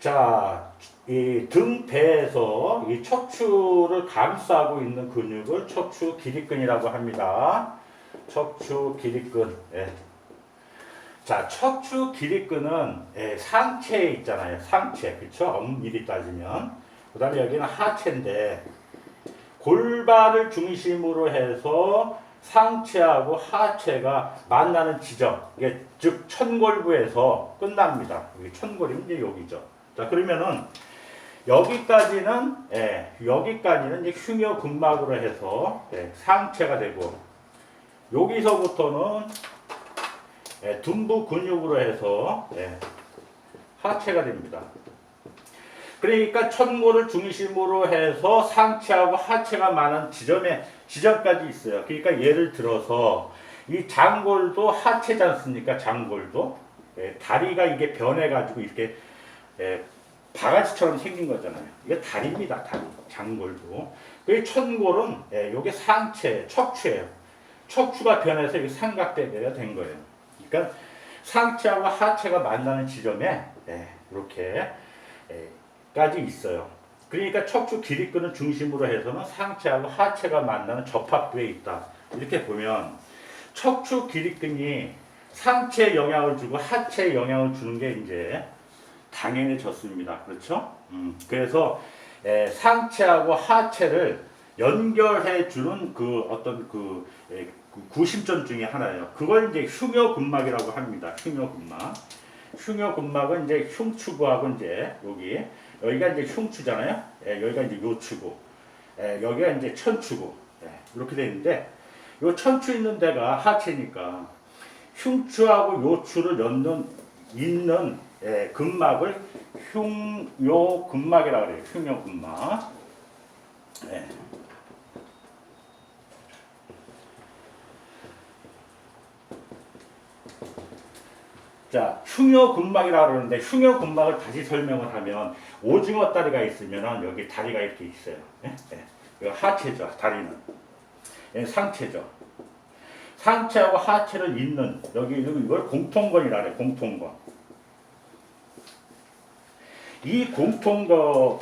자, 이 등 배에서 이 척추를 감싸고 있는 근육을 척추 길이근이라고 합니다. 척추 길이근. 예. 자, 척추 길이근은 예, 상체에 있잖아요. 상체. 그쵸? 엄밀히 따지면. 그 다음에 여기는 하체인데, 골반을 중심으로 해서 상체하고 하체가 만나는 지점, 이게 즉 천골부에서 끝납니다. 여기 천골이면 이제 여기죠. 자 그러면은 여기까지는 예, 여기까지는 이제 흉여 근막으로 해서 예, 상체가 되고 여기서부터는 예, 둔부 근육으로 해서 예, 하체가 됩니다. 그러니까 천골을 중심으로 해서 상체하고 하체가 많은 지점에 지점까지 있어요. 그러니까 예를 들어서 이 장골도 하체지 않습니까? 장골도 예, 다리가 이게 변해가지고 이렇게 예, 바가지처럼 생긴 거잖아요. 이게 다리입니다. 다리 장골도. 그 천골은 예, 이게 상체 척추예요. 척추가 변해서 이게 삼각대가 된 거예요. 그러니까 상체하고 하체가 만나는 지점에 예, 이렇게 예, 까지 있어요. 그러니까 척추 길이끈을 중심으로 해서는 상체하고 하체가 만나는 접합부에 있다. 이렇게 보면 척추 길이 끈이 상체에 영향을 주고 하체에 영향을 주는 게 이제 당연해졌습니다. 그렇죠? 음, 그래서 에, 상체하고 하체를 연결해 주는 그 어떤 그, 에, 그 구심점 중에 하나예요. 그걸 이제 흉여근막이라고 합니다. 흉여근막. 흉여근막은 이제 흉추부하고 이제 여기 여기가 이제 흉추잖아요. 예, 여기가 이제 요추고, 예, 여기가 이제 천추고, 예, 이렇게 돼 있는데, 요 천추 있는 데가 하체니까 흉추하고 요추를 엮는 있는 예, 근막을 흉요근막이라고 그래요. 흉요근막. 예. 자, 흉여근막이라고 그러는데 흉여근막을 다시 설명을 하면 오징어 다리가 있으면 여기 다리가 이렇게 있어요. 예? 예. 하체죠, 다리는. 예, 상체죠. 상체하고 하체를 잇는 여기 이걸 공통건이라 그래, 공통건. 이 공통건을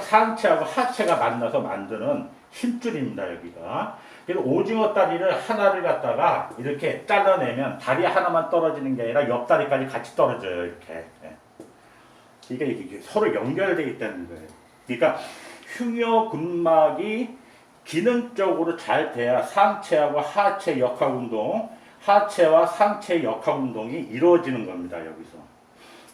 상체하고 하체가 만나서 만드는 힘줄입니다, 여기가. 그래서 오징어 다리를 하나를 갖다가 이렇게 잘라내면 다리 하나만 떨어지는 게 아니라 옆 다리까지 같이 떨어져요, 이렇게. 예. 이게, 서로 연결되어 있다는 거예요. 그러니까 흉여근막이 기능적으로 잘 돼야 상체하고 하체 역학 운동, 하체와 상체 역학 운동이 이루어지는 겁니다, 여기서.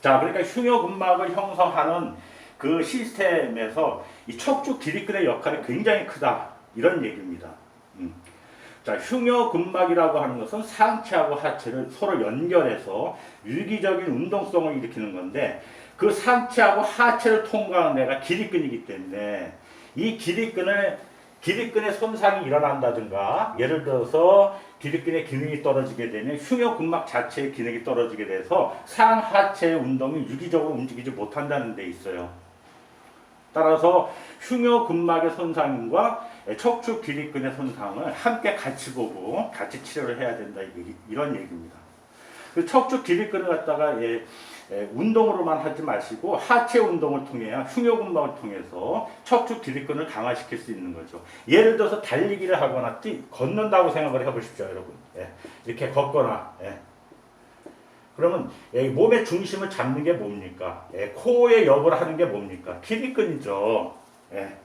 자, 그러니까 흉여근막을 형성하는 그 시스템에서 이 척추 길이끈의 역할이 굉장히 크다. 이런 얘기입니다. 음. 자, 흉여근막이라고 하는 것은 상체하고 하체를 서로 연결해서 유기적인 운동성을 일으키는 건데 그 상체하고 하체를 통과하는 데가 길이끈이기 때문에 이 길이끈을 길이끈의 손상이 일어난다든가 예를 들어서 길이끈의 기능이 떨어지게 되면 흉여근막 자체의 기능이 떨어지게 돼서 상하체의 운동이 유기적으로 움직이지 못한다는 데 있어요. 따라서 흉여근막의 손상과 척추 길이끈의 손상을 함께 같이 보고 같이 치료를 해야 된다 이런 얘기입니다. 그 척추 길이끈을 갖다가 예, 예, 운동으로만 하지 마시고 하체 운동을 통해야 흉여근막을 통해서 척추 길이끈을 강화시킬 수 있는 거죠. 예를 들어서 달리기를 하거나 뛰, 걷는다고 생각을 해보십시오, 여러분. 예, 이렇게 걷거나. 예. 그러면 예, 몸의 중심을 잡는 게 뭡니까? 예, 코어의 역을 하는 게 뭡니까? 길이끈이죠. 예.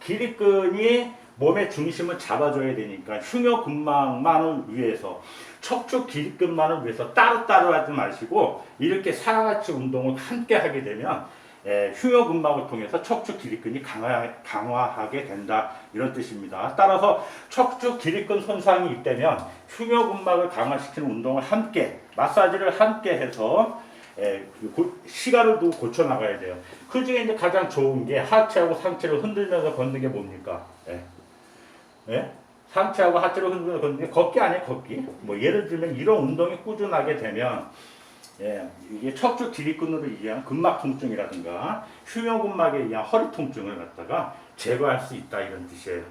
길이끈이 몸의 중심을 잡아줘야 되니까 흉여근막만을 위해서 척추 길이끈만을 위해서 따로따로 하지 마시고 이렇게 상하체 운동을 함께 하게 되면 예, 흉여근막을 통해서 척추 길이끈이 강화, 강화하게 된다 이런 뜻입니다. 따라서 척추 길이끈 손상이 있다면 흉여근막을 강화시키는 운동을 함께 마사지를 함께 해서 예, 고, 시간을 두고 고쳐 나가야 돼요. 그 중에 이제 가장 좋은 게 하체하고 상체를 흔들면서 걷는 게 뭡니까? 예. 예? 상체하고 흔들면서 걷는 게 걷기 아니에요, 걷기. 뭐 예를 들면 이런 운동이 꾸준하게 되면 예, 이게 척추 길이끈으로 인한 근막 통증이라든가 흉여근막에 의한 허리 통증을 갖다가 제거할 수 있다 이런 뜻이에요.